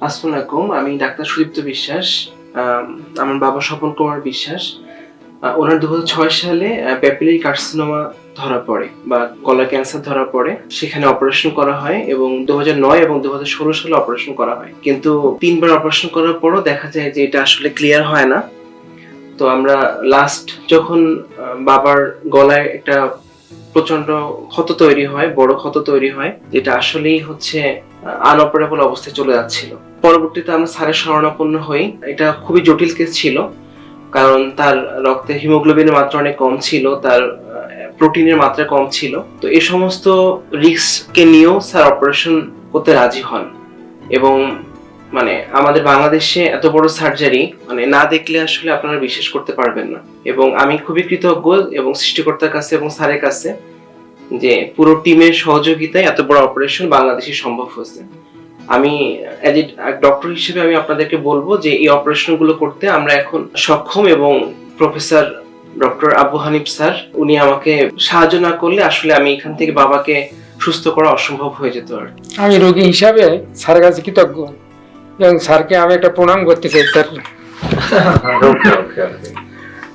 আসসালামু আলাইকুম আমি ডাক্তার সুদীপ্ত বিশ্বাস আম, আমার বাবা স্বপন কুমার বিশ্বাস। ওনার দু সালে প্যাপিলারি কার্সিনোমা ধরা পড়ে বা গলার ক্যান্সার ধরা পড়ে। সেখানে অপারেশন করা হয় এবং দু নয় এবং দু হাজার ষোলো সালে অপারেশন করা হয়। কিন্তু তিনবার অপারেশন করার পরও দেখা যায় যে এটা আসলে ক্লিয়ার হয় না। তো আমরা লাস্ট যখন বাবার গলায় একটা প্রচণ্ড ক্ষত তৈরি হয়, বড় ক্ষত তৈরি হয়, যেটা আসলেই হচ্ছে আনঅপারেবল অবস্থায় চলে যাচ্ছিল। পরবর্তীতে আমরা স্যারের শরণাপন্ন হই। এটা খুবই জটিল কেস ছিল, কারণ তার রক্তে হিমোগ্লোবিনের মাত্রা অনেক কম ছিল, তার প্রোটিনের মাত্রা কম ছিল। তো এই সমস্ত রিস্ককে নিয়েও স্যার অপারেশন করতে রাজি হন। এবং মানে আমাদের বাংলাদেশে এত বড় সার্জারি মানে না দেখলে আসলে আপনারা বিশ্বাস করতে পারবেন না। এবং আমি খুবই কৃতজ্ঞ এবং সৃষ্টিকর্তার কাছে এবং স্যারের কাছে যে পুরো টিমের সহযোগিতায় এত বড় অপারেশন বাংলাদেশে সম্ভব হয়েছে। আমি অ্যাজ এ ডক্টর হিসেবে আমি আপনাদেরকে বলব যে এই অপারেশনগুলো করতে আমরা এখন সক্ষম এবং professor doctor Abu Hanif sir উনি আমাকে সাহায্য না করলে আসলে আমি এখান থেকে বাবাকে সুস্থ করা অসম্ভব হয়ে যেত আর আমি রোগী হিসাবে স্যারের কাছে কৃতজ্ঞ। এবং স্যারকে আমি একটা প্রণাম করতে চাই স্যার। ওকে ওকে ওকে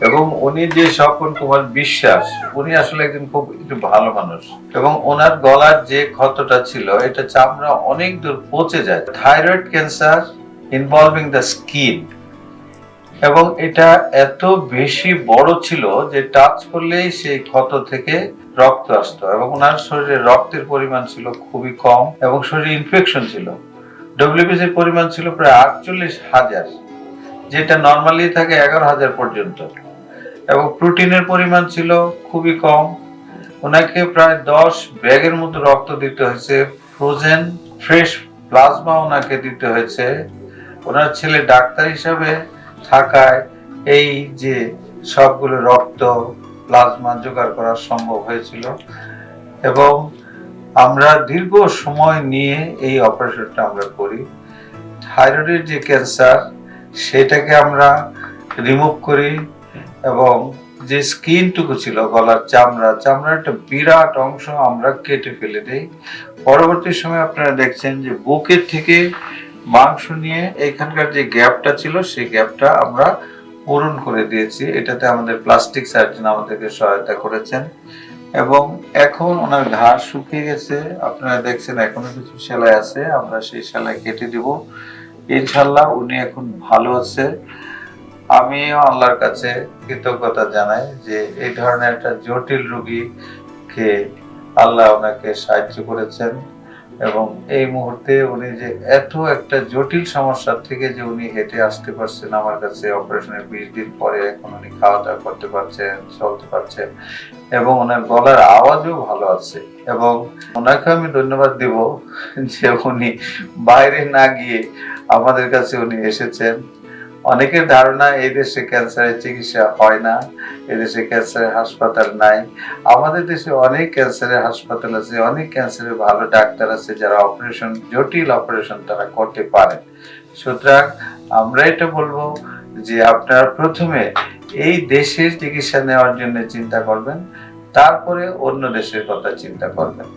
এবং উনি যে স্বপন কুমার বিশ্বাস, উনি আসলে একজন খুব একটু ভালো মানুষ। এবং ওনার গলার যে ক্ষতটা ছিল, এটা চামড়া অনেক দূর পচে যায়। Thyroid cancer involving the skin এবং এটা এত বেশি বড় ছিল যে টাচ করলেই সেই ক্ষত থেকে রক্ত আসতো। এবং ওনার শরীরে রক্তের পরিমাণ ছিল খুবই কম এবং শরীরে ইনফেকশন ছিল। ডব্লিউবিসির পরিমাণ ছিল প্রায় আটচল্লিশ হাজার, যেটা নর্মালি থাকে এগারো হাজার পর্যন্ত। এবং প্রোটিনের পরিমাণ ছিল খুবই কম। ওনাকে প্রায় দশ ব্যাগের মতো রক্ত দিতে হয়েছে। ফ্রোজেন ফ্রেশ প্লাজমা ওনাকে দিতে হয়েছে। ওনার ছেলে ডাক্তার হিসাবে থাকায় এই যে সবগুলো রক্ত প্লাজমা জোগাড় করা সম্ভব হয়েছিল। এবং আমরা দীর্ঘ সময় নিয়ে এই অপারেশনটা আমরা করি। থাইরয়েডের যে ক্যান্সার সেটাকে আমরা রিমুভ করি। এবং যে স্কিনটুকু ছিল, গলার চামড়া চামড়ার একটা বিরাট অংশ আমরা কেটে ফেলে দেই। পরবর্তী সময় আপনারা দেখছেন যে বুকের থেকে মাংস নিয়ে এখানকার যে গ্যাপটা ছিল, সেই গ্যাপটা আমরা পূরণ করে দিয়েছি। এটাতে আমাদের প্লাস্টিক সার্জন আমাদেরকে সহায়তা করেছেন। এবং এখন ওনার ঘাড় শুকিয়ে গেছে। আপনারা দেখছেন এখনও কিছু সেলাই আছে, আমরা সেই সেলাই কেটে দিব। ইনশাল্লাহ উনি এখন ভালো আছে। আমিও আল্লাহর কাছে কৃতজ্ঞতা জানাই যে এই ধরনের একটা জটিল রোগীকে আল্লাহ ওনাকে সাহায্য করেছেন এবং এই মুহূর্তে উনি যে এত একটা জটিল সমস্যার থেকে যে উনি হেঁটে আসতে পারছেন, আমার কাছে অপারেশনের বিশ দিন পরে এখন উনি খাওয়া দাওয়া করতে পারছেন, চলতে পারছেন এবং ওনার গলার আওয়াজও ভালো আছে এবং ওনাকে আমি ধন্যবাদ দেব যে উনি বাইরে না গিয়ে আমাদের কাছে উনি এসেছেন। অনেকের ধারণা এই দেশে ক্যান্সারের চিকিৎসা হয় না এদেশে ক্যান্সারের হাসপাতাল নাই। আমাদের দেশে অনেক ক্যান্সারের হাসপাতাল আছে, অনেক ক্যান্সারের ভালো ডাক্তার আছে যারা অপারেশন জটিল অপারেশন তারা করতে পারেন। সুতরাং আমরা এটা বলব যে আপনারা প্রথমে এই দেশের চিকিৎসা নেওয়ার জন্য চিন্তা করবেন, তারপরে অন্য দেশের কথা চিন্তা করবেন।